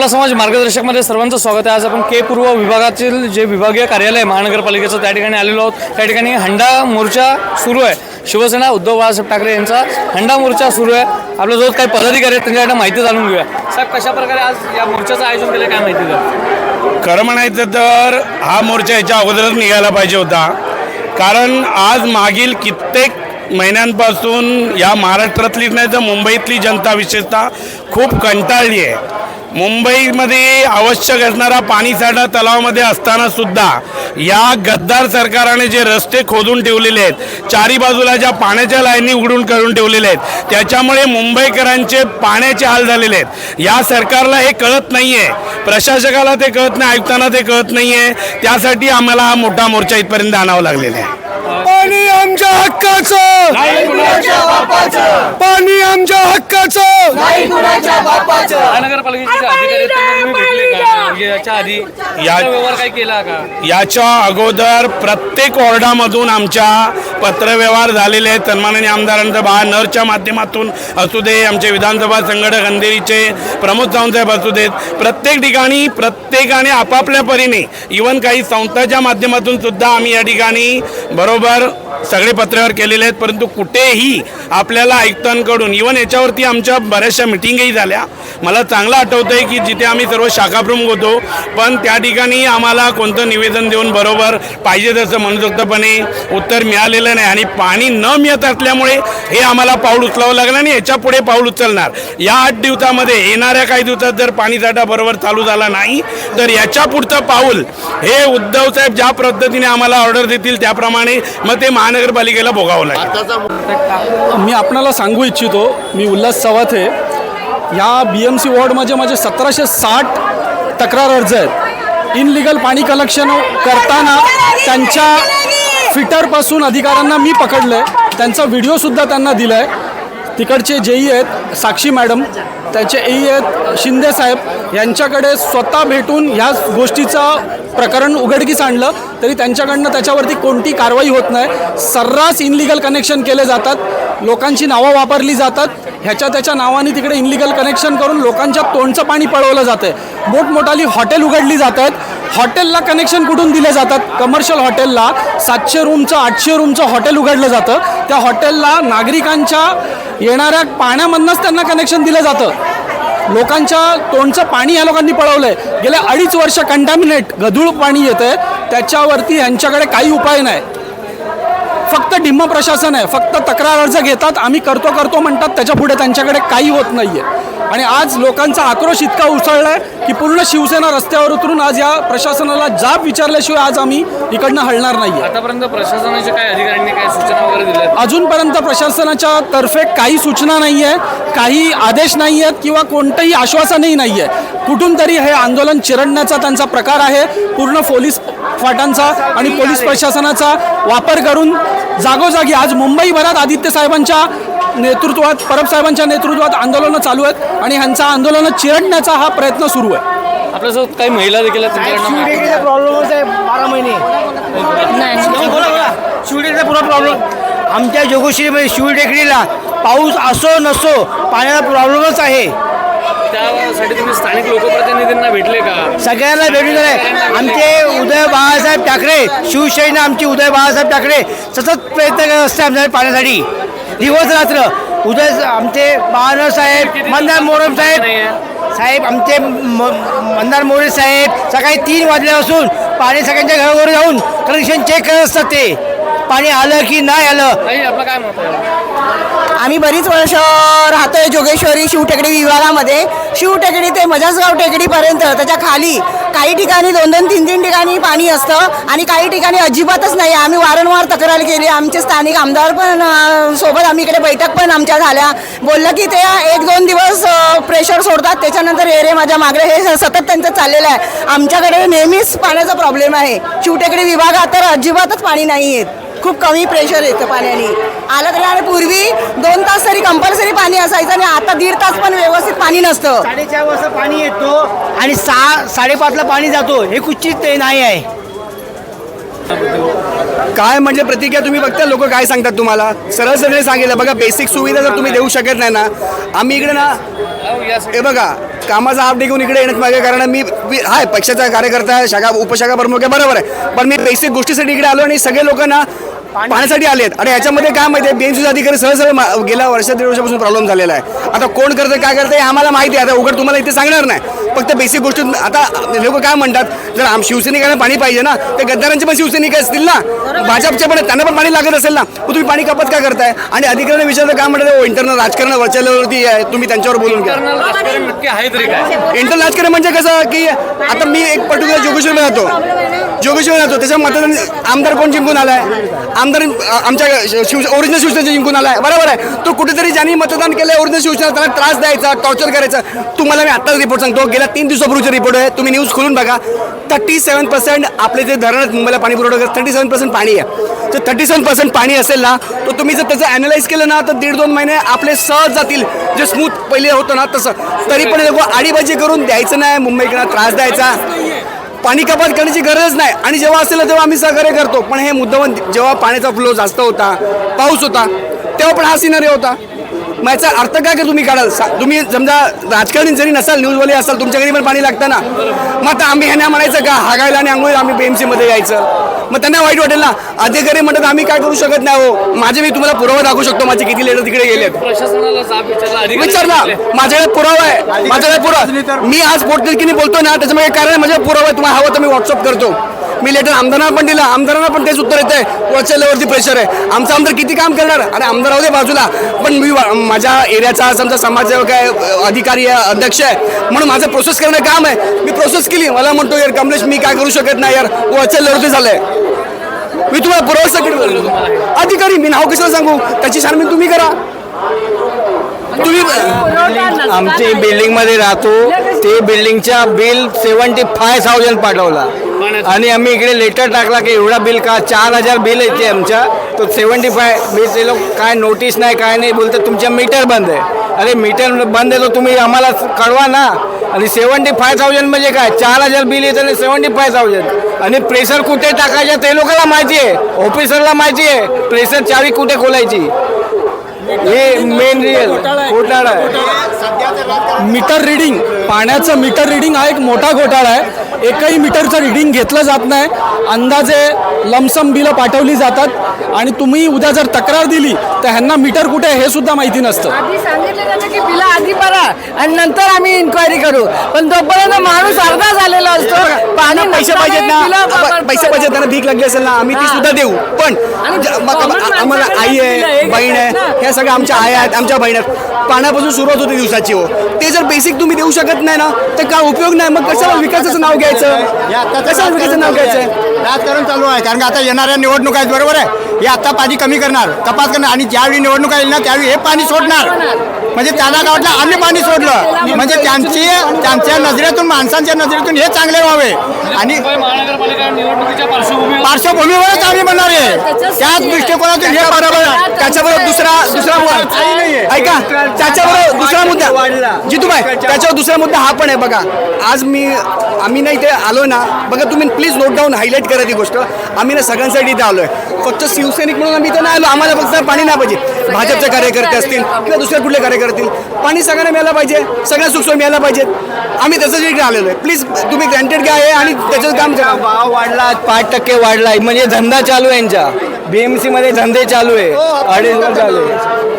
आपला समाज मार्गदर्शकमध्ये सर्वांचं स्वागत आहे. आज आपण के पूर्व विभागातील जे विभागीय कार्यालय आहे महानगरपालिकेचं त्या ठिकाणी आलेलो आहोत. त्या ठिकाणी हंडा मोर्चा सुरू आहे. शिवसेना उद्धव बाळासाहेब ठाकरे यांचा हंडा मोर्चा सुरू आहे. आपल्यासोबत काही पदाधिकारी आहेत त्यांच्याकडे माहिती जाणून घेऊया. साहेब कशा प्रकारे आज या मोर्चाचं आयोजन केलं काय माहिती द्या खरं म्हणायचं तर हा मोर्चा याच्या अगोदरच निघायला पाहिजे होता. कारण आज मागील कित्येक महिन्यांपासून या महाराष्ट्रातली नाही तर मुंबईतली जनता विशेषतः खूप कंटाळली आहे. मुंबईमध्ये आवश्यक असणारा पाणीसाठा तलावामध्ये असताना सुद्धा या गद्दार सरकारने जे रस्ते खोदून ठेवलेले आहेत चारी बाजूला ज्या पाण्याच्या लाईनी उघडून करून ठेवलेल्या आहेत त्याच्यामुळे मुंबईकरांचे पाण्याचे हाल झालेले आहेत. या सरकारला हे कळत नाही आहे प्रशासकाला ते कळत नाही आयुक्तांना ते कळत नाही आहे त्यासाठी आम्हाला हा मोठा मोर्चा इथपर्यंत आणावा लागलेला आहे. आमच्या हक्काचं. पाणी आमच्या हक्काचं. महानगरपालिकेचे जे अधिकारी आहेत त्यांना तुम्ही भेटले का? याच्या आधी या- व्यवहार काही केला का? याच्या अगोदर प्रत्येक वॉर्डामधून आमच्या पत्रव्यवहार झालेले आहेत. सन्माननीय आमदारांचा बा नरच्या माध्यमातून असू दे आमचे विधानसभा संघटक अंधेरीचे प्रमोद सावंतसाहेब असू देत प्रत्येक ठिकाणी प्रत्येकाने आपापल्या परीने इवन काही संस्थाच्या माध्यमातून सुद्धा आम्ही या ठिकाणी बरोबर सगळे पत्रव्यवहार केलेले आहेत परंतु कुठेही आपल्याला आयुक्तांकडून इवन याच्यावरती आमच्या बऱ्याचशा मिटिंगही झाल्या. मला चांगलं आठवतं आहे की जिथे आम्ही सर्व शाखाप्रमुख होतो पण त्या ठिकाणी आम्हाला कोणतं निवेदन देऊन बरोबर पाहिजे तसं मनसोक्तपणे उत्तर मिळालेलं नाही आणि पाणी न मिळत असल्यामुळे हे आम्हाला पाऊल उचलावं लागलं आणि याच्यापुढे पाऊल उचलणार. या आठ दिवसामध्ये येणाऱ्या काही दिवसात जर पाणीसाठा बरोबर चालू झाला नाही तर याच्या पुढचं पाऊल हे उद्धव साहेब ज्या पद्धतीने आम्हाला ऑर्डर देतील त्याप्रमाणे मग ते महानगरपालिकेला भोगावं लागेल. मी आपणाला सांगू इच्छितो मी उल्हास चव्हाथे या बी एम सी वॉर्डमध्ये माझे सतराशे साठ तक्रार अर्ज आहेत. इनलिगल पाणी कलेक्शन करताना त्यांच्या फिटरपासून अधिकाऱ्यांना मी पकडलं आहे त्यांचा व्हिडिओसुद्धा त्यांना दिला आहे तिकडचे जेई आहेत साक्षी मॅडम त्याचे एई आहेत शिंदे साहेब यांच्याकडे स्वतः भेटून ह्या गोष्टीचं प्रकरण उघडकीस आणलं तरी त्यांच्याकडनं त्याच्यावरती कोणती कारवाई होत नाही. सर्रास इनलिगल कनेक्शन केले जातात लोकांची नावं वापरली जातात ह्याच्या त्याच्या नावाने तिकडे इनलिगल कनेक्शन करून लोकांच्या तोंडचं पाणी पळवलं जातं आहे मोठमोठाली हॉटेल उघडली जात आहेत हॉटेलला कनेक्शन कुठून दिले जातात? कमर्शियल हॉटेलला सातशे रूमचं आठशे रूमचं हॉटेल उघडलं जातं. त्या हॉटेलला नागरिकांच्या येणाऱ्या पाण्यामधनंच त्यांना कनेक्शन दिलं जातं. लोकांच्या तोंडचं पाणी या लोकांनी पळवलं आहे गेल्या अडीच वर्ष कंटॅमिनेट गधूळ पाणी येतं आहे त्याच्यावरती यांच्याकडे काही उपाय नाही. फक्त डिम्म प्रशासन आहे. फक्त तक्रार अर्ज घेतात. आम्ही करतो करतो म्हणतात. त्याच्या पुढे त्यांच्याकडे काही होत नाही आहे आणि आज लोकांचा आक्रोश इतका उसळला आहे की पूर्ण शिवसेना रस्त्यावर उतरून आज या प्रशासनाला जाब विचारल्याशिवाय आज आम्ही इकडनं हलणार नाही आतापर्यंत प्रशासनाच्या काही अधिकाऱ्यांनी काही सूचना वगैरे दिल्या? अजूनपर्यंत प्रशासनाच्या तर्फे काही सूचना नाही आहे काही आदेश नाही आहेत किंवा कोणतंही आश्वासनही नाही आहे कुठून तरी हे आंदोलन चिरडण्याचा त्यांचा प्रकार आहे. पूर्ण पोलीस फाटांचा आणि पोलीस प्रशासनाचा वापर करून जागोजागी आज मुंबईभरात आदित्य साहेबांच्या नेतृत्वात परब साहेबांच्या नेतृत्वात आंदोलनं चालू आहेत आणि ह्यांचा आंदोलनं चिरडण्याचा हा प्रयत्न सुरू आहे. आपल्यासोबत काही महिला देखील आहेत त्यांच्याकडनं माहिती शिवडेकीचा प्रॉब्लेमच आहे बारा महिने. बोला बोला. शिवडेकीचा पुरा प्रॉब्लेम आमच्या जोगोश्रीमध्ये शिवटेकडीला पाऊस असो नसो पाण्याचा प्रॉब्लेमच आहे. त्यासाठी तुम्ही स्थानिक लोकप्रतिनिधींना भेटले का? सगळ्यांना भेटून आहे आमचे उदय बाळासाहेब ठाकरे शिवसेना आमची उदय बाळासाहेब ठाकरे सतत प्रयत्न करत असते आमच्या पाण्यासाठी. दिवस रात्र. उदय आमचे बाळानर साहेब मंदार मोरम साहेब. साहेब आमचे मंदार मोरे साहेब. सकाळी तीन वाजल्यापासून पाणी सगळ्यांच्या घरावर जाऊन कनेक्शन चेक करत असतात ते. पाणी आलं की नाही आलं. काय आम्ही बरीच वर्ष राहतोय जोगेश्वरी शिवटेकडी विभागामध्ये. शिवटेकडी ते मजासगाव टेकडीपर्यंत त्याच्याखाली काही ठिकाणी दोन दोन तीन तीन ठिकाणी पाणी असतं आणि काही ठिकाणी अजिबातच नाही. आम्ही वारंवार तक्रार केली. आमचे स्थानिक आमदार पण सोबत आम्ही इकडे बैठक पण आमच्या झाल्या. बोललं की ते एक दोन दिवस प्रेशर सोडतात. त्याच्यानंतर हे रे माझ्या मागरे हे सतत त्यांचं चाललेलं आहे. आमच्याकडे नेहमीच पाण्याचा प्रॉब्लेम आहे. शिवटेकडी विभागात तर अजिबातच पाणी नाही आहेत खूप कमी प्रेशर येतं पाण्याने. आलं तरी आणि पूर्वी दोन तास तरी कंपल्सरी पाणी असायचं आणि आता दीड तास पण व्यवस्थित पाणी नसतं. साडेचार वाजता पाणी येतो आणि सहा साडेपाचला पाणी जातो. हे कुठचीच ते नाही आहे. काय म्हणजे प्रतिक्रिया तुम्ही बघता? लोक काय सांगतात तुम्हाला? सरळ सरळ सांगितलं. बघा बेसिक सुविधा जर तुम्ही देऊ शकत नाही ना आम्ही इकडे ना हे बघा कामाचा हाफ घेऊन इकडे येण्यात मागे कारण मी मी- हाय पक्षाचा कार्यकर्ता आहे शाखा उपशाखा प्रमुख आहे बरोबर आहे. पण मी बेसिक गोष्टीसाठी इकडे आलो आणि सगळे लोक ना पाण्यासाठी आलेत. आणि याच्यामध्ये काय माहिती आहे? बीएमसीचे अधिकारी सहज गेल्या वर्षा दीड वर्षापासून प्रॉब्लेम झालेला आहे. आता कोण करतं काय करतं हे आम्हाला माहिती आहे. आता उघड तुम्हाला इथे सांगणार नाही. फक्त बेसिक गोष्टी आता लोक काय म्हणतात? जर आम शिवसैनिकांना पाणी पाहिजे ना तर गद्दारांचे पण शिवसैनिक असतील ना. भाजपचे पण त्यांना पण पाणी लागत असेल ना. मग तुम्ही पाणी कपात का करताय? आणि अधिकाऱ्यांना विचारलं काय म्हणतात? इंटरनल राजकारण वरच्या लेवलवरती आहे. तुम्ही त्यांच्यावर बोलून घ्या. Internal राजकारण नक्की आहे तरी काय? इंटरनल राजकारण म्हणजे कसं की आता मी एक पर्टिक्युलर जोगेश्वरला राहतो. जोगेश्वर राहतो त्याच्या मतदान आमदार कोण जिंकून आलाय. आमदार आमच्या शिव ओरिजिनल शिवसेना जिंकून आलाय. बरोबर आहे. तो कुठेतरी ज्यांनी मतदान केलंय ओरिजिनल शिवसेना त्याला त्रास द्यायचा टॉर्चर करायचा. तुम्हाला मी आत्ताच रिपोर्ट सांगतो. गेल्या तीन दिवसापूर्वीचा रिपोर्ट आहे. तुम्ही न्यूज खोलून बघा. थर्टी सेवन पर्सेंट आपले जे धरण आहेत मुंबईला पाणी पुरवठा करतात थर्टी सेवन पर्सेंट पाणी आहे. तर थर्टी सेवन पर्सेंट पाणी असेल ना तर तुम्ही जर त्याचं अॅनालाइज केलं ना तर दीड दोन महिने आपले सहज जातील. जे स्मूथ पहिले होतं ना तसं. तरी पण लोक आडीबाजी करून द्यायचं नाही. मुंबईकडे त्रास द्यायचा. पाणी कपात करण्याची गरज नाही. आणि जेव्हा असेल तेव्हा आम्ही सहकार्य करतो. पण हे मुद्दाम जेव्हा पाण्याचा फ्लो जास्त होता पाऊस होता तेव्हा पण हा सिनारी होता. मग याचा अर्थ काय की तुम्ही काढाल? तुम्ही समजा राजकारणी जरी नसाल न्यूजवाले असाल तुमच्या घरी पण पाणी लागतं ना. मग आता आम्ही ह्यांना म्हणायचं का हागायला आणि आंघोळीला आम्ही BMC मध्ये यायचं. मग त्यांना वाईट वाटेल ना. अधिकारी म्हणतात आम्ही काय करू शकत नाही हो माझे मी तुम्हाला पुरावा दाखवू शकतो. माझे किती लेटर तिकडे गेलेत विचारला. माझ्याकडे पुरावा आहे. माझ्याकडे पुरावा. मी आज पोटतिरकीने बोलतो ना त्याच्यामुळे कारण माझ्याकडे पुरावा आहे. तुम्हाला हवं तर मी व्हॉट्सअप करतो. मी लेटर आमदारांना पण दिला आमदारांना पण तेच उत्तर येत आहे वरच्या लेवलवरती प्रेशर आहे. आमचा आमदार किती काम करणार? आणि आमदार होते बाजूला. पण मी माझ्या एरियाचा समजा समाजसेवक आहे अधिकारी आहे अध्यक्ष आहे म्हणून माझं प्रोसेस करणं काम आहे. मी प्रोसेस केली. मला म्हणतो यार कमलेश मी काय करू शकत नाही यार. वरच्या लेवलवरती झालंय. मी तुम्हाला पुरावा सकट अधिकारी मी नाव कशाला सांगू? त्याची छानबीन तुम्ही करा. तुम्ही आमची बिल्डिंगमध्ये राहतो. ते बिल्डिंगच्या बिल सेव्हन्टी फाय थाउजंड पाठवला. आणि आम्ही इकडे लेटर टाकला की एवढा बिल का? चार हजार बिल येते आमच्या. तो सेवन्टी फाय बिल ते लोक काय नोटीस नाही काय नाही बोलतात तुमच्या मीटर बंद आहे. अरे मीटर बंद आहे तर तुम्ही आम्हाला कळवा ना. आणि सेव्हन्टी फाय थाउजंड म्हणजे काय? चार हजार बिल येतं आणि सेवन्टी फाय थाउजंड आणि प्रेशर कुठे टाकायचं ते लोकांना माहिती आहे. ऑफिसरला माहिती आहे. प्रेशर चावी कुठे खोलायची? हे मेन रिअल घोटाळा आहे. मीटर रिडिंग पाण्याचं मीटर रिडिंग हा एक मोठा घोटाळा आहे. एकही मीटरचं रिडिंग घेतलं जात नाही. अंदाजे लमसम बिलं पाठवली जातात. आणि तुम्ही उद्या जर तक्रार दिली तर ह्यांना मीटर कुठे आहे हे सुद्धा माहिती नसतं. आधी सांगितलं जातं की बिलं आधी भरा आणि नंतर आम्ही इन्क्वायरी करू. पण तोपर्यंत माणूस अर्धा झालेला असतो. पाणी पैसे पाहिजेत ना. पैसे पाहिजेत त्यांना भीक लागली असेल ना आम्ही ती. सुद्धा देऊ. पण आम्हाला आई आहे बहीण आहे ना. ह्या सगळ्या आमच्या आया आहेत आमच्या बहिणी पाण्यापासून सुरुवात होते दिवसाची हो. ते जर बेसिक तुम्ही देऊ शकत नाही ना तर काय उपयोग नाही? मग कशाला विकासाचं नाव घ्यायचं? कशाला विकासाचं नाव घ्यायचं? राजकारण चालू आहे कारण का आता येणाऱ्या निवडणुका आहेत बरोबर आहे? हे आता पाणी कमी करणार कपात करणार. आणि ज्यावेळी निवडणूक येईल ना त्यावेळी हे पाणी सोडणार. म्हणजे त्यांना काय वाटलं आम्ही पाणी सोडलं. म्हणजे त्यांची त्यांच्या नजरेतून माणसांच्या नजरेतून हे चांगले व्हावे. आणि पार्श्वभूमीवरच आम्ही म्हणणार आहे. त्याच दृष्टिकोनातून हे बरोबर आहे. त्याच्याबरोबर दुसरा दुसरा मुद्दा ऐका त्याच्याबरोबर दुसरा मुद्दा. जितूबाई त्याच्यावर दुसरा मुद्दा हा पण आहे बघा. आज मी आम्ही ना इथे आलो ना बघा तुम्ही प्लीज नोट डाऊन हायलाईट करा ती गोष्ट. आम्ही ना सगळ्यांसाठी इथे आलोय. फक्त शिवसैनिक म्हणून आम्ही इथे नाही आलो. आम्हाला फक्त पाणी नाही पाहिजे. भाजपचे कार्यकर्ते असतील किंवा दुसरे कुठले कार्यकर्ते असतील. पाणी सगळ्यांना मिळालं पाहिजे. सगळ्या सुखसोयी मिळायला पाहिजेत आम्ही त्याच्यासाठी इकडे आलेलो आहे. प्लीज तुम्ही ग्रँटेड घ्या हे आणि त्याचं काम करा. भाव वाढला पाच टक्के वाढलाय. म्हणजे धंदा चालू आहे यांचा. बीएमसी मध्ये धंदे चालू आहे. अडीच चालू आहे.